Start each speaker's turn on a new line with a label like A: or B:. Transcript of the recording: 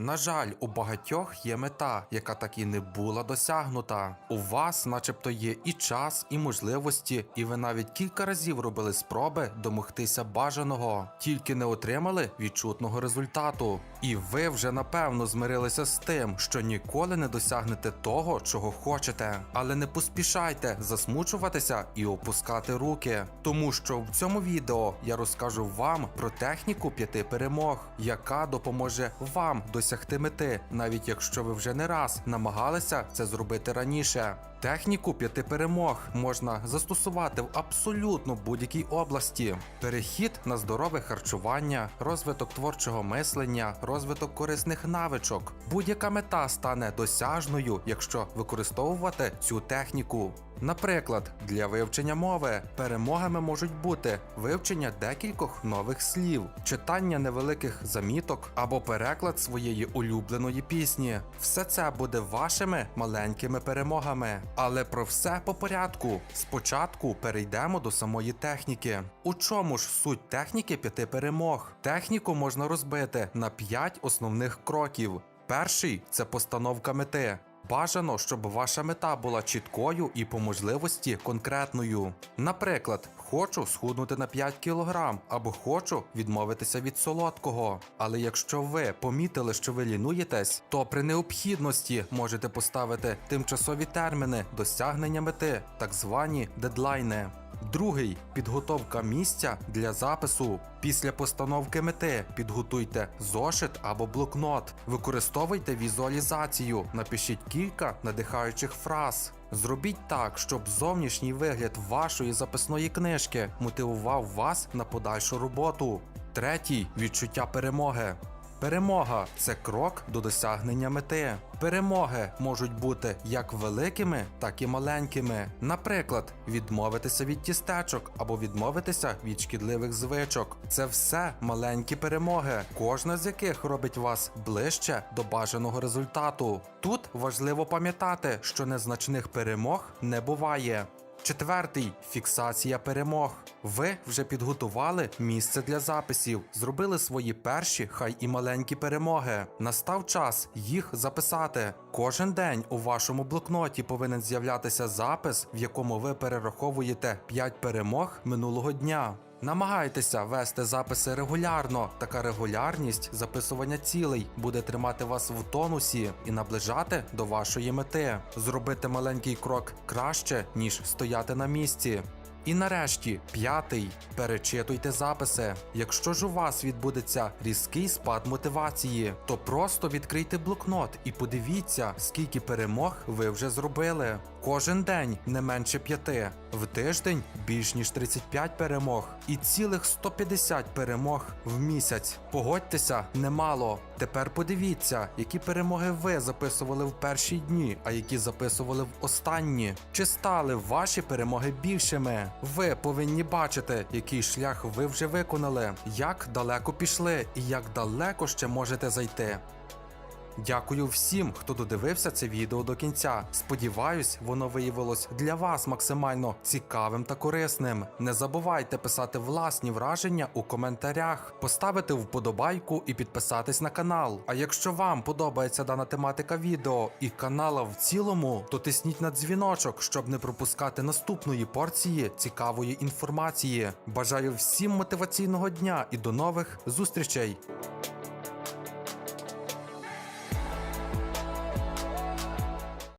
A: На жаль, у багатьох є мета, яка так і не була досягнута. У вас, начебто, є і час, і можливості, і ви навіть кілька разів робили спроби домогтися бажаного, тільки не отримали відчутного результату. І ви вже напевно змирилися з тим, що ніколи не досягнете того, чого хочете. Але не поспішайте засмучуватися і опускати руки, тому що в цьому відео я розкажу вам про техніку п'яти перемог, яка допоможе вам досягти мети, навіть якщо ви вже не раз намагалися це зробити раніше. Техніку п'яти перемог можна застосувати в абсолютно будь-якій області: перехід на здорове харчування, розвиток творчого мислення, розвиток корисних навичок. Будь-яка мета стане досяжною, якщо використовувати цю техніку. Наприклад, для вивчення мови перемогами можуть бути вивчення декількох нових слів, читання невеликих заміток або переклад своєї улюбленої пісні. Все це буде вашими маленькими перемогами. Але про все по порядку. Спочатку перейдемо до самої техніки. У чому ж суть техніки п'яти перемог? Техніку можна розбити на п'ять основних кроків. Перший це постановка мети. Бажано, щоб ваша мета була чіткою і по можливості конкретною. Наприклад, хочу схуднути на 5 кг або хочу відмовитися від солодкого. Але якщо ви помітили, що ви лінуєтесь, то при необхідності можете поставити тимчасові терміни досягнення мети, так звані дедлайни. Другий підготовка місця для запису. Після постановки мети підготуйте зошит або блокнот. Використовуйте візуалізацію, напишіть кілька надихаючих фраз. Зробіть так, щоб зовнішній вигляд вашої записної книжки мотивував вас на подальшу роботу. Третій відчуття перемоги. Перемога це крок до досягнення мети. Перемоги можуть бути як великими, так і маленькими. Наприклад, відмовитися від тістечок або відмовитися від шкідливих звичок. Це все маленькі перемоги, кожна з яких робить вас ближче до бажаного результату. Тут важливо пам'ятати, що незначних перемог не буває. Четвертий фіксація перемог. Ви вже підготували місце для записів, зробили свої перші, хай і маленькі перемоги. Настав час їх записати. Кожен день у вашому блокноті повинен з'являтися запис, в якому ви перераховуєте 5 перемог минулого дня. Намагайтеся вести записи регулярно. Така регулярність записування цілей буде тримати вас в тонусі і наближати до вашої мети. Зробити маленький крок краще, ніж стояти на місці. І нарешті, п'ятий, перечитуйте записи. Якщо ж у вас відбудеться різкий спад мотивації, то просто відкрийте блокнот і подивіться, скільки перемог ви вже зробили. Кожен день не менше п'яти, в тиждень більш ніж 35 перемог і цілих 150 перемог в місяць. Погодьтеся, немало. Тепер подивіться, які перемоги ви записували в перші дні, а які записували в останні. Чи стали ваші перемоги більшими? Ви повинні бачити, який шлях ви вже виконали, як далеко пішли і як далеко ще можете зайти. Дякую всім, хто додивився це відео до кінця. Сподіваюсь, воно виявилось для вас максимально цікавим та корисним. Не забувайте писати власні враження у коментарях, поставити вподобайку і підписатись на канал. А якщо вам подобається дана тематика відео і канала в цілому, то тисніть на дзвіночок, щоб не пропускати наступної порції цікавої інформації. Бажаю всім мотиваційного дня і до нових зустрічей!